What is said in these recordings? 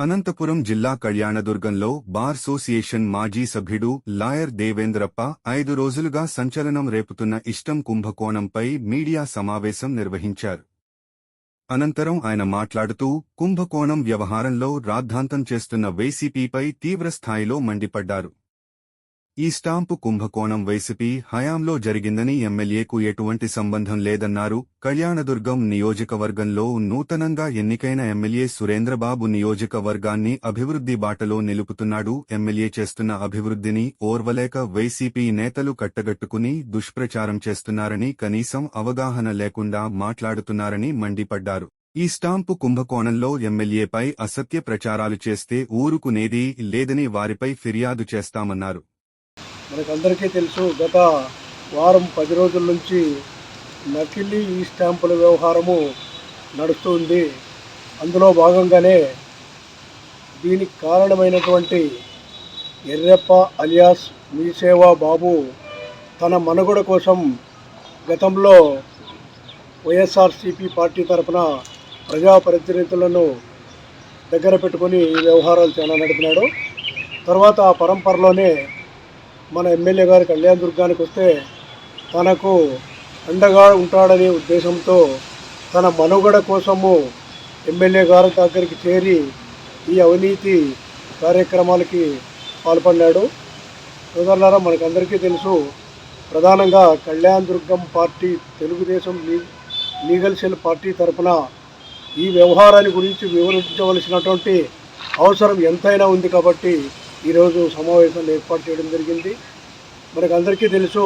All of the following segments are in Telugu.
అనంతపురం జిల్లా కళ్యాణదుర్గంలో బార్ అసోసియేషన్ మాజీ సభ్యుడు లాయర్ దేవేంద్రప్ప ఐదు రోజులుగా సంచలనం రేపుతున్న ఇష్టం కుంభకోణంపై మీడియా సమావేశం నిర్వహించారు. అనంతరం ఆయన మాట్లాడుతూ కుంభకోణం వ్యవహారంలో రాద్ధాంతం చేస్తున్న వైసీపీపై తీవ్రస్థాయిలో మండిపడ్డారు. ఈ స్టాంపు కుంభకోణం వైసీపీ హయాంలో జరిగిందని ఎమ్మెల్యేకు ఎటువంటి సంబంధం లేదన్నారు. కళ్యాణదుర్గం నియోజకవర్గంలో నూతనంగా ఎన్నికైన ఎమ్మెల్యే సురేంద్రబాబు నియోజకవర్గాన్ని అభివృద్ధి బాటలో నిలుపుతున్నాడు. ఎమ్మెల్యే చేస్తున్న అభివృద్ధిని ఓర్వలేక వైసీపీ నేతలు కట్టగట్టుకుని దుష్ప్రచారం చేస్తున్నారని కనీసం అవగాహన లేకుండా మాట్లాడుతున్నారని మండిపడ్డారు. ఈ స్టాంపు కుంభకోణంలో ఎమ్మెల్యేపై అసత్య ప్రచారాలు చేస్తే ఊరుకునేది లేదని వారిపై ఫిర్యాదు చేస్తామన్నారు. మనకందరికీ తెలుసు గత వారం పది రోజుల నుంచి నకిలీ ఈ స్టాంపుల వ్యవహారము నడుస్తుంది. అందులో భాగంగానే దీనికి కారణమైనటువంటి ఎర్రప్ప అలియాస్ మీసేవా బాబు తన మనుగడ కోసం గతంలో వైఎస్ఆర్సీపీ పార్టీ తరఫున ప్రజాప్రతినిధులను దగ్గర పెట్టుకొని ఈ వ్యవహారాలు చాలా నడిపినాడు. తర్వాత ఆ పరంపరలోనే మన ఎమ్మెల్యే గారు కళ్యాణ్ దుర్గానికి వస్తే తనకు అండగా ఉంటాడనే ఉద్దేశంతో తన మనుగడ కోసము ఎమ్మెల్యే గారి దగ్గరికి చేరి ఈ అవినీతి కార్యక్రమాలకి పాల్పడినాడు సోదరులారా మనకందరికీ తెలుసు ప్రధానంగా కళ్యాణ్ దుర్గం పార్టీ తెలుగుదేశం లీ- లీగల్ సెల్ పార్టీ తరఫున ఈ వ్యవహారాన్ని గురించి వివరించవలసినటువంటి అవసరం ఎంతైనా ఉంది కాబట్టి ఈరోజు సమావేశాన్ని ఏర్పాటు చేయడం జరిగింది. మనకు అందరికీ తెలుసు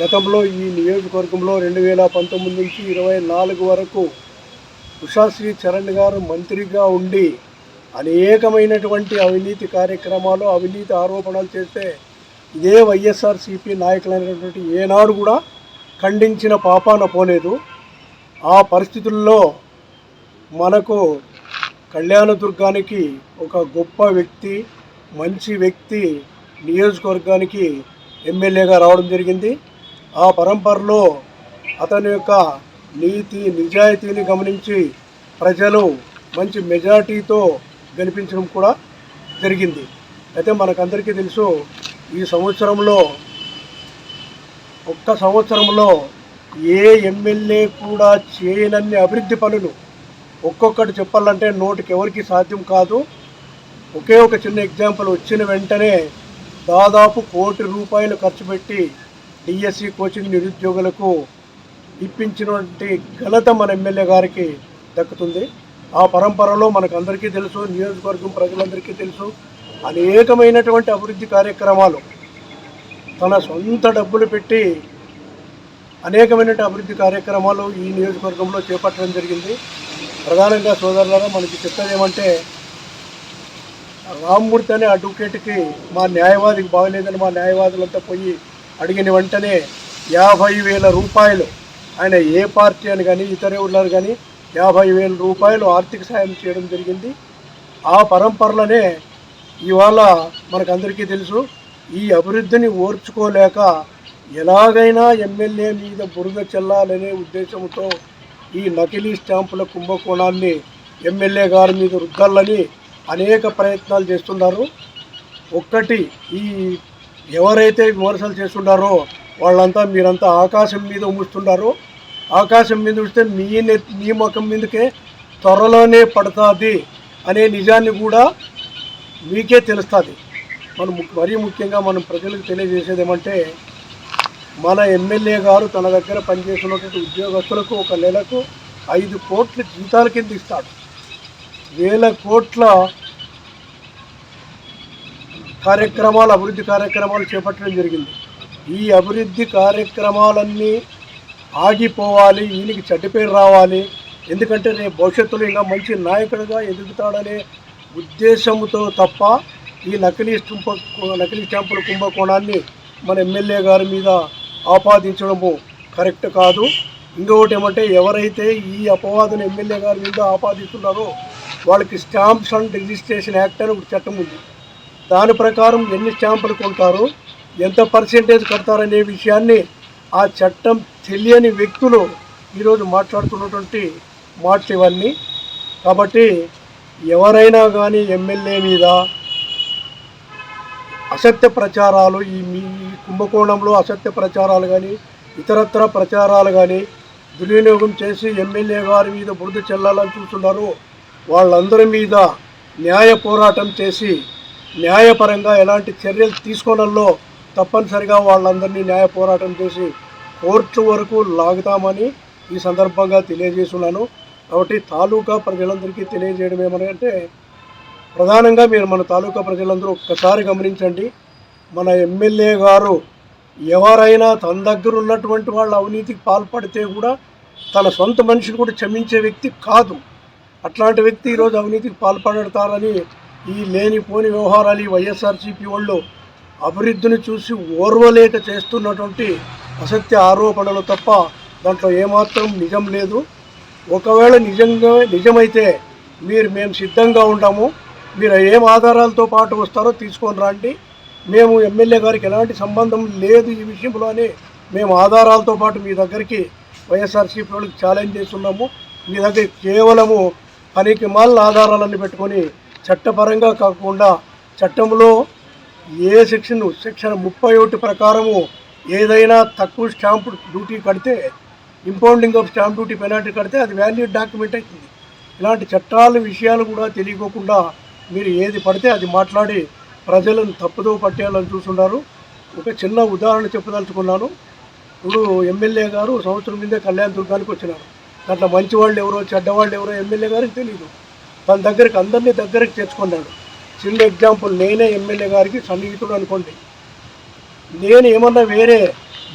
గతంలో ఈ నియోజకవర్గంలో రెండు వేల పంతొమ్మిది నుంచి ఇరవై నాలుగు వరకు ఉషాశ్రీ చరణ్ గారు మంత్రిగా ఉండి అనేకమైనటువంటి అవినీతి కార్యక్రమాలు అవినీతి ఆరోపణలు చేస్తే ఇదే వైఎస్ఆర్సీపీ నాయకులైనటువంటి ఏనాడు కూడా ఖండించిన పాపాన పోలేదు. ఆ పరిస్థితుల్లో మనకు కళ్యాణదుర్గానికి ఒక గొప్ప వ్యక్తి మంచి వ్యక్తి నియోజకవర్గానికి ఎమ్మెల్యేగా రావడం జరిగింది. ఆ పరంపరలో అతని యొక్క నీతి నిజాయితీని గమనించి ప్రజలు మంచి మెజార్టీతో గెలిపించడం కూడా జరిగింది. అయితే మనకందరికీ తెలుసు ఈ సంవత్సరంలో ఒక్క సంవత్సరంలో ఏ ఎమ్మెల్యే కూడా చేయనన్ని అభివృద్ధి పనులు ఒక్కొక్కటి చెప్పాలంటే నోటికి ఎవరికి సాధ్యం కాదు. ఒకే ఒక చిన్న ఎగ్జాంపుల్ వచ్చిన వెంటనే దాదాపు కోటి రూపాయలు ఖర్చు పెట్టి డిఎస్సి కోచింగ్ నిరుద్యోగులకు ఇప్పించినటువంటి ఘనత మన ఎమ్మెల్యే గారికి దక్కుతుంది. ఆ పరంపరలో మనకందరికీ తెలుసు నియోజకవర్గం ప్రజలందరికీ తెలుసు అనేకమైనటువంటి అభివృద్ధి కార్యక్రమాలు. తన సొంత డబ్బులు పెట్టి అనేకమైన అభివృద్ధి కార్యక్రమాలు ఈ నియోజకవర్గంలో చేపట్టడం జరిగింది. ప్రధానంగా సోదరులారా మనకి చెప్పేది ఏమంటే రామ్మూర్తి అనే అడ్వకేట్కి మా న్యాయవాదికి బాగలేదని మా న్యాయవాదులంతా పోయి అడిగిన వెంటనే యాభై వేల రూపాయలు ఆయన ఏ పార్టీ అని కానీ ఇతర ఉన్నారు కానీ యాభై వేల రూపాయలు ఆర్థిక సాయం చేయడం జరిగింది. ఆ పరంపరలోనే ఇవాళ మనకందరికీ తెలుసు ఈ అభివృద్ధిని ఓర్చుకోలేక ఎలాగైనా ఎమ్మెల్యే మీద బురద చెల్లాలనే ఉద్దేశంతో ఈ నకిలీ స్టాంపుల కుంభకోణాన్ని ఎమ్మెల్యే గారి మీద రుద్దాలని అనేక ప్రయత్నాలు చేస్తున్నారు. ఒక్కటి ఈ ఎవరైతే విమర్శలు చేస్తున్నారో వాళ్ళంతా మీరంతా ఆకాశం మీద ఉమ్ముస్తున్నారు. ఆకాశం మీద ఉంచితే మీ మీ ముఖం మీదకే త్వరలోనే పడుతుంది అనే నిజాన్ని కూడా మీకే తెలుస్తుంది. మనం మరీ ముఖ్యంగా మనం ప్రజలకు తెలియజేసేది ఏమంటే మన ఎమ్మెల్యే గారు తన దగ్గర పనిచేస్తున్నటువంటి ఉద్యోగస్తులకు ఒక నెలకు ఐదు కోట్ల జీతాల కింద ఇస్తాడు. వేల కోట్ల కార్యక్రమాలు అభివృద్ధి కార్యక్రమాలు చేపట్టడం జరిగింది. ఈ అభివృద్ధి కార్యక్రమాలన్నీ ఆగిపోవాలి ఈయనకి చెడ్డపేరు రావాలి. ఎందుకంటే రేపు భవిష్యత్తులో ఇంకా మంచి నాయకుడిగా ఎదుగుతాడనే ఉద్దేశంతో తప్ప ఈ నకిలీ స్టుంప నకిలీ స్టాంపుల కుంభకోణాన్ని మన ఎమ్మెల్యే గారి మీద ఆపాదించడము కరెక్ట్ కాదు. ఇంకొకటి ఏమంటే ఎవరైతే ఈ అపవాదను ఎమ్మెల్యే గారి మీద ఆపాదిస్తున్నారో వాళ్ళకి స్టాంప్స్ అండ్ రిజిస్ట్రేషన్ యాక్ట్ అని ఒక చట్టం ఉంది. దాని ప్రకారం ఎన్ని స్టాంపులు కొంటారు ఎంత పర్సెంటేజ్ కడతారనే విషయాన్ని ఆ చట్టం తెలియని వ్యక్తులు ఈరోజు మాట్లాడుతున్నటువంటి మాటలు ఇవన్నీ. కాబట్టి ఎవరైనా కానీ ఎమ్మెల్యే మీద అసత్య ప్రచారాలు ఈ మీ ఈ కుంభకోణంలో అసత్య ప్రచారాలు కానీ ఇతరత్ర ప్రచారాలు కానీ దుర్వినియోగం చేసి ఎమ్మెల్యే గారి మీద బురద చెల్లాలని చూస్తున్నారు. వాళ్ళందరి మీద న్యాయ పోరాటం చేసి న్యాయపరంగా ఎలాంటి చర్యలు తీసుకోవడంలో తప్పనిసరిగా వాళ్ళందరినీ న్యాయ పోరాటం చేసి కోర్టు వరకు లాగుతామని ఈ సందర్భంగా తెలియజేస్తున్నాను. కాబట్టి తాలూకా ప్రజలందరికీ తెలియజేయడం ఏమనంటే ప్రధానంగా మీరు మన తాలూకా ప్రజలందరూ ఒక్కసారి గమనించండి. మన ఎమ్మెల్యే గారు ఎవరైనా తన దగ్గర ఉన్నటువంటి వాళ్ళ అవినీతికి పాల్పడితే కూడా తన సొంత మనిషిని కూడా క్షమించే వ్యక్తి కాదు. అట్లాంటి వ్యక్తి ఈరోజు అవినీతికి పాల్పడతారని ఈ లేనిపోని వ్యవహారాలు ఈ వైఎస్ఆర్సీపీ వాళ్ళు అభివృద్ధిని చూసి ఓర్వలేక చేస్తున్నటువంటి అసత్య ఆరోపణలు తప్ప దాంట్లో ఏమాత్రం నిజం లేదు. ఒకవేళ నిజంగా నిజమైతే మీరు మేము సిద్ధంగా ఉంటాము మీరు ఏం ఆధారాలతో పాటు వస్తారో తీసుకొని రండి. మేము ఎమ్మెల్యే గారికి ఎలాంటి సంబంధం లేదు ఈ విషయంలోనే మేము ఆధారాలతో పాటు మీ దగ్గరికి వైఎస్ఆర్సీపీ వాళ్ళకి ఛాలెంజ్ చేస్తున్నాము. మీ దగ్గర కేవలము పనికి మాలిన ఆధారాలన్నీ పెట్టుకొని చట్టపరంగా కాకుండా చట్టంలో ఏ సెక్షన్ సెక్షన్ ముప్పై ఒకటి ప్రకారము ఏదైనా తక్కువ స్టాంప్ డ్యూటీ కడితే impounding of stamp duty penalty కడితే అది వ్యాల్యూ డాక్యుమెంట్ అవుతుంది. ఇలాంటి చట్టాల విషయాలు కూడా తెలియకోకుండా మీరు ఏది పడితే అది మాట్లాడి ప్రజలను తప్పుదో పట్టేయాలని చూస్తున్నారు. ఒక చిన్న ఉదాహరణ చెప్పదలుచుకున్నాను. ఇప్పుడు ఎమ్మెల్యే గారు సంవత్సరం ముందే కళ్యాణ దుర్గానికి వచ్చినారు. దాంట్లో మంచి వాళ్ళు ఎవరో చెడ్డవాళ్ళు ఎవరో ఎమ్మెల్యే గారికి తెలియదు తన దగ్గరికి అందరినీ దగ్గరికి తెచ్చుకున్నాడు. చిన్న ఎగ్జాంపుల్ నేనే ఎమ్మెల్యే గారికి సన్నిహితుడు అనుకోండి. నేను ఏమన్నా వేరే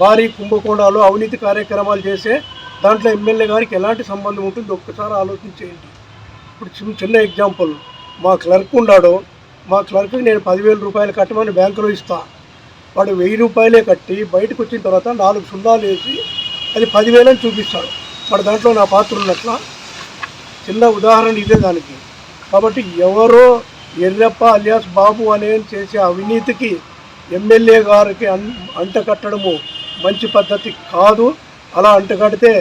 భారీ కుంభకోణాలు అవినీతి కార్యక్రమాలు చేస్తే దాంట్లో ఎమ్మెల్యే గారికి ఎలాంటి సంబంధం ఉంటుంది? ఒక్కసారి ఆలోచించేయండి. ఇప్పుడు చిన్న చిన్న ఎగ్జాంపుల్ మా క్లర్క్ ఉన్నాడు. మా క్లర్క్కి నేను పదివేల రూపాయలు కట్టమని బ్యాంకులో ఇస్తా. వాడు వెయ్యి రూపాయలే కట్టి బయటకు వచ్చిన తర్వాత నాలుగు సున్నాలు వేసి అది పదివేలని చూపిస్తాడు. మరి దాంట్లో నా పాత్ర ఉన్నట్లా చిన్న ఉదాహరణ ఇదే దానికి. కాబట్టి ఎవరో ఎర్రప్ప అలియాస్ బాబు అనే చేసే అవినీతికి ఎమ్మెల్యే గారికి అన్ అంటకట్టడము మంచి పద్ధతి కాదు. అలా అంటకడితే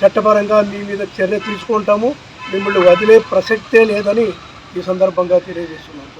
చట్టపరంగా మీ మీద చర్య తీసుకుంటాము. మిమ్మల్ని వదిలే ప్రసక్తే లేదని ఈ సందర్భంగా తెలియజేస్తున్నాను.